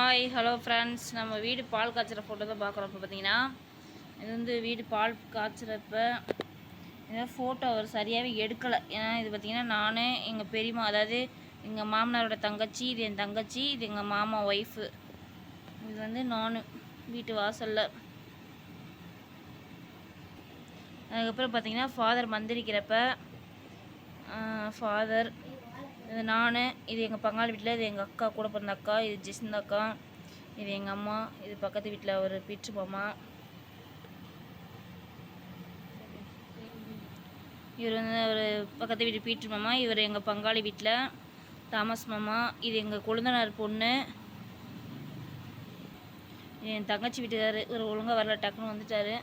Hi hello friends நம்ம வீடு பால் காய்ச்சுற photo தான் பார்க்குறோம். இப்போ பார்த்தீங்கன்னா இது வந்து வீடு பால் காய்ச்சுறப்ப இதை ஃபோட்டோ அவர் சரியாகவே எடுக்கலை. ஏன்னா இது பார்த்திங்கன்னா நான் எங்கள் பெரியம்மா அதாவது எங்கள் மாமனாரோட தங்கச்சி இது என் தங்கச்சி இது எங்கள் மாமா ஒய்ஃபு இது வந்து நான் வீட்டு வாசலில். அதுக்கப்புறம் பார்த்தீங்கன்னா ஃபாதர் மந்திரிக்கிறப்ப ஃபாதர் இது நான் இது எங்கள் பங்காளி வீட்டில் இது எங்கள் அக்கா கூட பிறந்த அக்கா இது ஜெசிந்த அக்கா இது எங்கள் அம்மா இது பக்கத்து வீட்டில் ஒரு பீச்சு மாமா. இவர் வந்து ஒரு பக்கத்து வீட்டு பீட்டு மாமா இவர் எங்கள் பங்காளி வீட்டில் தாமஸ் மாமா இது எங்கள் கொழுந்தனார் பொண்ணு. என் தங்கச்சி வீட்டுக்காரு ஒரு ஒழுங்காக வரல டக்குன்னு வந்துட்டார்.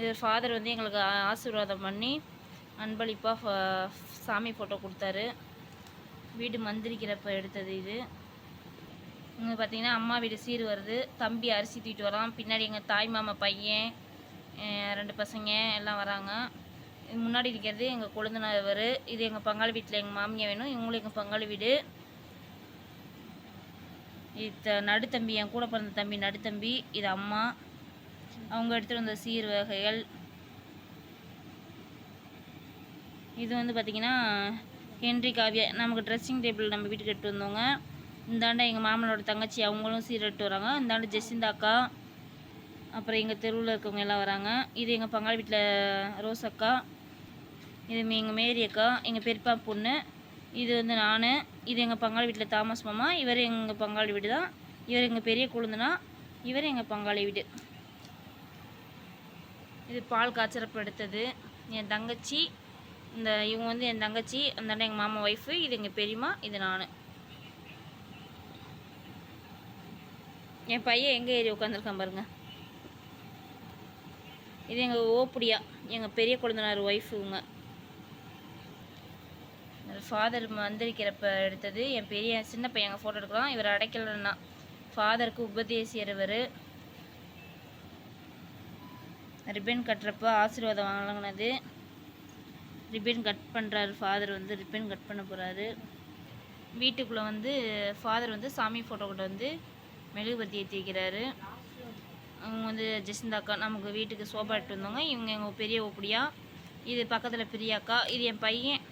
இது ஃபாதர் வந்து எங்களுக்கு ஆசீர்வாதம் பண்ணி அன்பளிப்பாக சாமி ஃபோட்டோ கொடுத்தாரு. வீடு மந்திரிக்கிறப்ப எடுத்தது இது. இங்கே பார்த்தீங்கன்னா அம்மா வீடு சீர் வருது. தம்பி அரிசி தூக்கிட்டு வரான். பின்னாடி எங்கள் தாய் மாமா பையன் ரெண்டு பசங்க எல்லாம் வராங்க. இது முன்னாடி இருக்கிறது எங்கள் கொழுந்தனார். இது எங்கள் பங்காளி வீட்டில் எங்கள் மாமியார் வேணும். இவங்களும் எங்கள் பங்காளி வீடு. இது நடுத்தம்பி என் கூட பிறந்த தம்பி நடுத்தம்பி இது அம்மா. அவங்க எடுத்துகிட்டு வந்த சீர் வகைகள். இது வந்து பார்த்திங்கன்னா ஹென்றி காவியா நமக்கு ட்ரெஸ்ஸிங் டேபிள் நம்ம வீட்டுக்கு எட்டு வந்தோங்க இந்தாண்ட எங்கள் மாமனோட தங்கச்சி அவங்களும் சீரட்டு வராங்க. இந்தாண்ட ஜெசிந்தா அக்கா அப்புறம் எங்கள் தெருவில் இருக்கவங்க எல்லாம் வராங்க. இது எங்கள் பங்காளி வீட்டில் ரோஸ் அக்கா இது எங்கள் மேரி அக்கா எங்கள் பெரியப்பா பொண்ணு இது வந்து நான் இது எங்கள் பங்காளி வீட்டில் தாமஸ் மாமா இவர் எங்கள் பங்காளி வீடு தான். இவர் எங்கள் பெரிய குழுந்தனா இவர் எங்கள் பங்காளி வீடு. இது பால் காய்ச்சறப்ப எடுத்தது. என் தங்கச்சி இந்த இவங்க வந்து என் தங்கச்சி அந்தாண்ட எங்கள் மாமா ஒய்ஃபு இது எங்கள் பெரியம்மா இது நான். என் பையன் எங்கே ஏறி உட்காந்துருக்கான் பாருங்கள் இது எங்கள் ஓப்புடியா எங்கள் பெரிய கொழுந்தனார் ஒய்ஃப் இவங்க. ஃபாதர் மந்திரிக்கிறப்ப எடுத்தது. என் பெரிய சின்ன பையன் ஃபோட்டோ எடுக்கலாம் இவர் அடைக்கலன்னா ஃபாதருக்கு உபதேசியர் இவர். ரிப்பன் கட்டுறப்ப ஆசீர்வாதம் வாங்கினது. ரிப்பன் கட் பண்ணுறாரு ஃபாதர் வந்து ரிப்பன் கட் பண்ண போகிறாரு வீட்டுக்குள்ளே வந்து ஃபாதர் வந்து சாமி ஃபோட்டோ கொண்டு வந்து மெழுகுபத்தி ஏற்றி வைக்கிறாரு அவங்க வந்து ஜெசிந்தாக்கா நமக்கு வீட்டுக்கு சோபா எடுத்து வந்தவங்க. இவங்க எங்கள் பெரிய ஓப்படியா இது பக்கத்தில் பிரியாக்கா இது என் பையன்.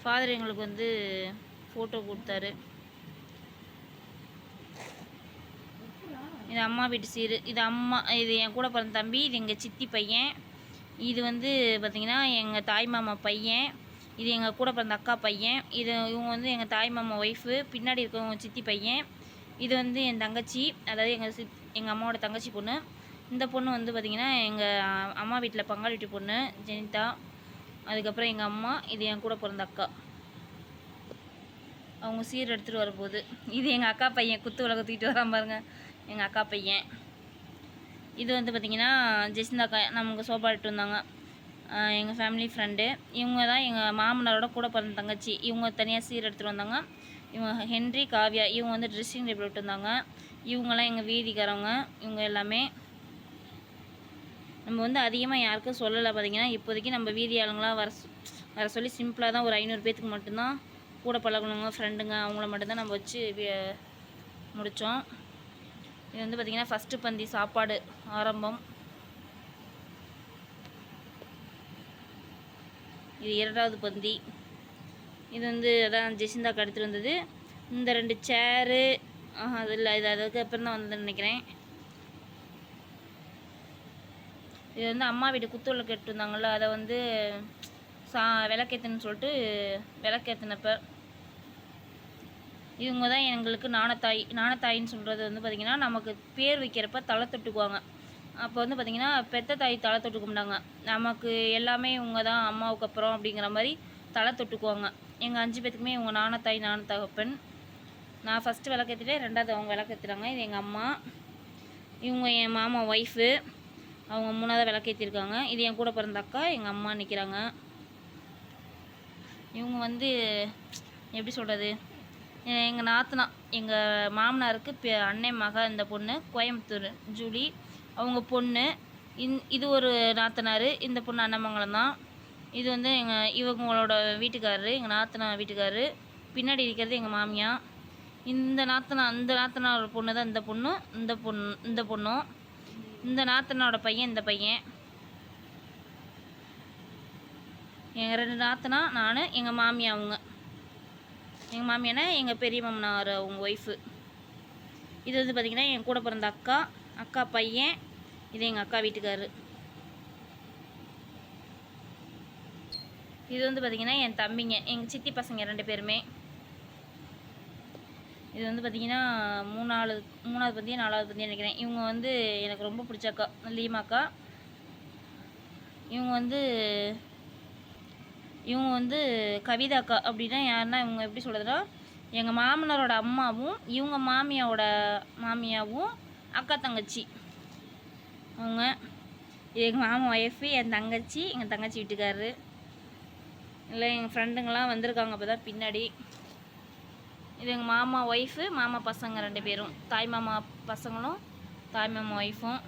ஃபாதர் எங்களுக்கு வந்து ஃபோட்டோ கொடுத்தாரு. இது அம்மா வீட்டு சீரு இது அம்மா இது என் கூட பிறந்த தம்பி இது எங்கள் சித்தி பையன். இது வந்து பார்த்திங்கன்னா எங்கள் தாய் மாமா பையன் இது எங்கள் கூட பிறந்த அக்கா பையன் இது இவங்க வந்து எங்கள் தாய் மாமா ஒய்ஃபு பின்னாடி இருக்கவங்க சித்தி பையன். இது வந்து என் தங்கச்சி அதாவது எங்கள் சித் எங்கள் அம்மாவோட தங்கச்சி பொண்ணு. இந்த பொண்ணு வந்து பார்த்திங்கன்னா எங்கள் அம்மா வீட்டில் பங்காளிட்டு பொண்ணு ஜெனிதா. அதுக்கப்புறம் எங்கள் அம்மா இது என் கூட பிறந்த அக்கா. அவங்க சீர் எடுத்துகிட்டு வரும்போது இது எங்கள் அக்கா பையன் குத்து விளக்கு தூக்கிட்டு வரான் பாருங்கள் எங்கள் அக்கா பையன். இது வந்து பார்த்திங்கன்னா ஜெசிந்தாக்கா நமக்கு சோபா இருந்தாங்க வந்தாங்க. எங்கள் ஃபேமிலி ஃப்ரெண்டு இவங்க தான் எங்கள் மாமனாரோட கூட பிறந்த தங்கச்சி. இவங்க தனியாக சீர் எடுத்துகிட்டு வந்தாங்க. இவங்க ஹென்றி காவ்யா இவங்க வந்து ட்ரெஸ்ஸிங் டேபிள் விட்டுருந்தாங்க இவங்கெல்லாம் எங்கள் வீதிக்காரவங்க. இவங்க எல்லாமே நம்ம வந்து அதிகமாக யாருக்கும் சொல்லலை பார்த்தீங்கன்னா இப்போதைக்கு நம்ம வீதி ஆளுங்களாம் வர சொ- வர சொல்லி சிம்பிளாக தான் ஒரு ஐநூறு பேத்துக்கு மட்டும்தான் கூட பழகுனவங்க ஃப்ரெண்டுங்க அவங்கள மட்டும்தான் நம்ம வச்சு முடித்தோம் இது வந்து பார்த்திங்கன்னா ஃபஸ்ட்டு பந்தி சாப்பாடு ஆரம்பம். இது இரண்டாவது பந்தி. இது வந்து அதான் ஜெசிந்தாக்கு எடுத்துகிட்டு வந்தது. இந்த ரெண்டு சேரு அது இல்லை இது அதுக்கு அப்புறம் தான் வந்ததுன்னு நினைக்கிறேன். இது வந்து அம்மா வீடு குத்துள்ள கெட்டுருந்தாங்கள்ல அதை வந்து சா விளக்கேற்றுன்னு சொல்லிட்டு விளக்கேற்றினப்ப இவங்க தான் எங்களுக்கு நாணத்தாய் நாணத்தாயின்னு சொல்கிறது வந்து பார்த்திங்கன்னா நமக்கு பேர் வைக்கிறப்ப தலை தொட்டுக்குவாங்க. அப்போ வந்து பார்த்திங்கன்னா பெத்த தாய் தலை தொட்டுக்க மாட்டாங்க நமக்கு எல்லாமே இவங்க தான் அம்மாவுக்கு அப்புறம் அப்படிங்கிற மாதிரி தலை தொட்டுக்குவாங்க. எங்கள் அஞ்சு பேத்துக்குமே இவங்க நாணத்தாய் நாணத்தகப்பன் நான் ஃபஸ்ட்டு விளக்கேற்றிட்டேன் ரெண்டாவது அவங்க விளக்கேற்றுறாங்க இது எங்கள் அம்மா. இவங்க என் மாமா ஒய்ஃபு அவங்க மூணாவது விளக்கேற்றிருக்காங்க இது என் கூட பிறந்த அக்கா எங்கள் அம்மா நிற்கிறாங்க இவங்க வந்து எப்படி சொல்கிறது எங்கள் நாத்தனா எங்கள் மாமனாருக்கு பெ அன்னை மக இந்த பொண்ணு கோயம்புத்தூர் ஜூலி. அவங்க பொண்ணு இந் இது ஒரு நாத்தனார் இந்த பொண்ணு அண்ணமங்கலம் தான். இது வந்து எங்கள் இவங்களோட வீட்டுக்காரரு எங்கள் நாத்தனா வீட்டுக்காரரு. பின்னாடி இருக்கிறது எங்கள் மாமியா. இந்த நாத்தனா இந்த நாத்தனாரோட பொண்ணு தான் இந்த பொண்ணு இந்த பொண்ணு இந்த பொண்ணும். இந்த நாத்தனாவோட பையன் இந்த பையன். எங்கள் ரெண்டு நாத்தனா நான் எங்கள் மாமியா அவங்க. எங்கள் மாமியானா எங்கள் பெரிய மாமனார் அவங்க ஒய்ஃபு இது வந்து பார்த்திங்கன்னா என் கூட பிறந்த அக்கா அக்கா பையன் இது எங்கள் அக்கா வீட்டுக்காரு. இது வந்து பார்த்திங்கன்னா என் தம்பிங்க எங்கள் சித்தி பசங்க ரெண்டு பேருமே. இது வந்து பார்த்திங்கன்னா மூணாவது மூணாவது பந்தியம் நாலாவது பந்தியம் நினைக்கிறேன். இவங்க வந்து எனக்கு ரொம்ப பிடிச்ச அக்கா லீமாக்கா இவங்க வந்து இவங்க வந்து கவிதாக்கா அப்படின்னா யாருன்னா இவங்க எப்படி சொல்கிறதுனா எங்கள் மாமனாரோட அம்மாவும் இவங்க மாமியாவோட மாமியாவும் அக்கா தங்கச்சி. அவங்க எங்கள் மாமா ஒய்ஃபு என் தங்கச்சி எங்கள் தங்கச்சி வீட்டுக்காரரு. இல்லை எங்கள் ஃப்ரெண்டுங்களாம் வந்திருக்காங்க அப்போ தான் பின்னாடி. இது எங்கள் மாமா ஒய்ஃபு மாமா பசங்க ரெண்டு பேரும். தாய் மாமா பசங்களும் தாய் மாமா ஒய்ஃபும்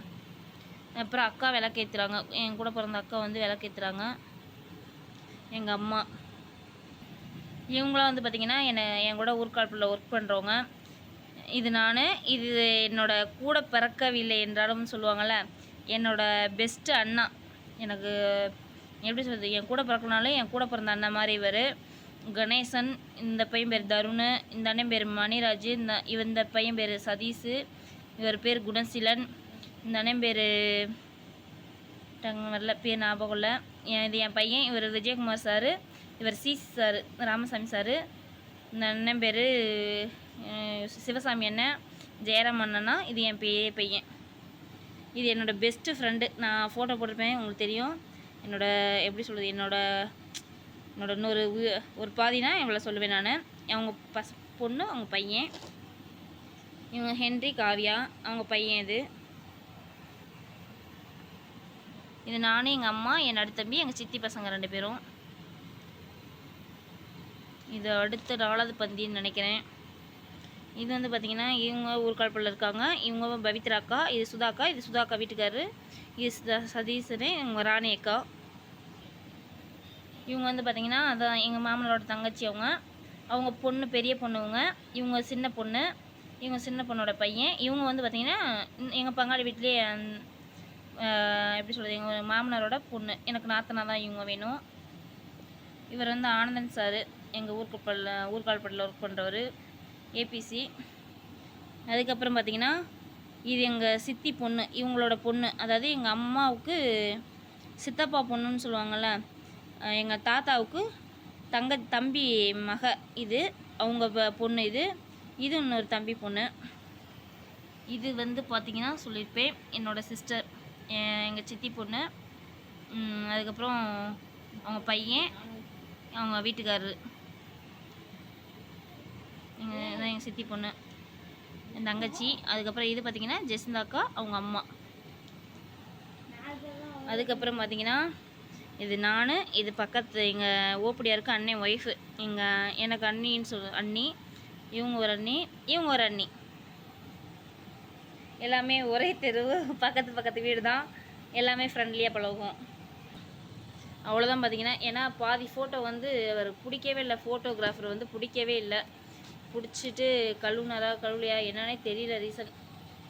அப்புறம் அக்கா விளக்கேற்றுறாங்க என் கூட பிறந்த அக்கா வந்து விளக்கேற்றுறாங்க எங்கள் அம்மா. இவங்களாம் வந்து பார்த்திங்கன்னா என்னை என் கூட ஊர்கால்பில் ஒர்க் பண்ணுறவங்க இது நான் இது என்னோட கூட பிறக்கவில்லை என்றாலும் சொல்லுவாங்கள்ல என்னோடய பெஸ்ட்டு அண்ணா. எனக்கு எப்படி சொல்கிறது என் கூட பிறக்கனாலும் என் கூட பிறந்த அண்ணன் மாதிரி இவர். கணேசன் இந்த பையன் பேர் தருண் இந்த அண்ணன் பேர் மணிராஜ் இந்த இவன் இந்த பையன் பேர் சதீஷ் இவர் பேர் குணசீலன் இந்த அண்ணன் பேர் டங்கு வரல பேர் ஞாபகம் இல்லை என் இது என் பையன் இவர் விஜயகுமார் சார் இவர் சி சார் ராமசாமி சார். இந்த அண்ணன் பேர் சிவசாமி அண்ணன் ஜெயராம் அண்ணனா இது என் பெரிய பையன். இது என்னோடய பெஸ்ட்டு ஃப்ரெண்டு நான் ஃபோட்டோ போட்டிருப்பேன் உங்களுக்கு தெரியும். என்னோட எப்படி சொல்கிறது என்னோட என்னோட இன்னொரு ஒரு பாதினா இவ்வளோ சொல்லுவேன் நான். அவங்க பஸ் பொண்ணு அவங்க பையன். இவங்க ஹென்றி காவியா அவங்க பையன் இது. இது நானும் எங்கள் அம்மா என் அடுத்தம்பி எங்கள் சித்தி பசங்க ரெண்டு பேரும். இது அடுத்த நாலாவது பந்தின்னு நினைக்கிறேன். இது வந்து பார்த்திங்கன்னா இவங்க ஊர்கால்பல்ல இருக்காங்க. இவங்க பவித்ரா அக்கா இது சுதாக்கா இது சுதாக்கா வீட்டுக்காரரு இது சதீஷனு இவங்க ராணி அக்கா. இவங்க வந்து பார்த்திங்கன்னா அதான் எங்கள் மாமனோட தங்கச்சி அவங்க. அவங்க பொண்ணு பெரிய பொண்ணுவங்க இவங்க சின்ன பொண்ணு. இவங்க சின்ன பொண்ணோட பையன். இவங்க வந்து பார்த்திங்கன்னா எங்கள் பங்காளி வீட்லேயே எப்படி சொல்கிறது எங்கள் மாமனாரோட பொண்ணு. எனக்கு நாத்தனா தான் இவங்க வேணும். இவர் வந்து ஆனந்தன் சார் எங்கள் ஊர்கப்பல்ல ஊர்கால்பட்டில் ஒர்க் பண்ணுறவர் ஏபிசி அதுக்கப்புறம் பார்த்திங்கன்னா இது எங்கள் சித்தி பொண்ணு இவங்களோட பொண்ணு. அதாவது எங்கள் அம்மாவுக்கு சித்தப்பா பொண்ணுன்னு சொல்லுவாங்கள்ல எங்கள் தாத்தாவுக்கு தங்க தம்பி மக இது அவங்க பொண்ணு இது. இது இன்னொரு தம்பி பொண்ணு. இது வந்து பார்த்திங்கன்னா சொல்லியிருப்பேன் என்னோட சிஸ்டர் எங்கள் சித்தி பொண்ணு. அதுக்கப்புறம் அவங்க பையன் அவங்க வீட்டுக்காரரு. எங்கள் இதான் எங்கள் சித்தி பொண்ணு. என் தங்கச்சி. அதுக்கப்புறம் இது பார்த்திங்கன்னா ஜெசிந்தாக்கா அவங்க அம்மா. அதுக்கப்புறம் பார்த்திங்கன்னா இது நான் இது பக்கத்து எங்கள் ஓப்படியாருக்கு அண்ணன் ஒய்ஃபு எங்கள் எனக்கு அண்ணின்னு சொல் அண்ணி இவங்க ஒரு அண்ணி இவங்க ஒரு அண்ணி. எல்லாமே ஒரே தெரு பக்கத்து பக்கத்து வீடு தான் எல்லாமே ஃப்ரெண்ட்லியாக பழகும் அவ்வளோதான் பார்த்தீங்கன்னா ஏன்னா பாதி ஃபோட்டோ வந்து அவர் பிடிக்கவே இல்லை. ஃபோட்டோகிராஃபர் வந்து பிடிக்கவே இல்லை. பிடிச்சிட்டு கழுவுனாரா கழுவுலையா என்னன்னே தெரியல ரீசன்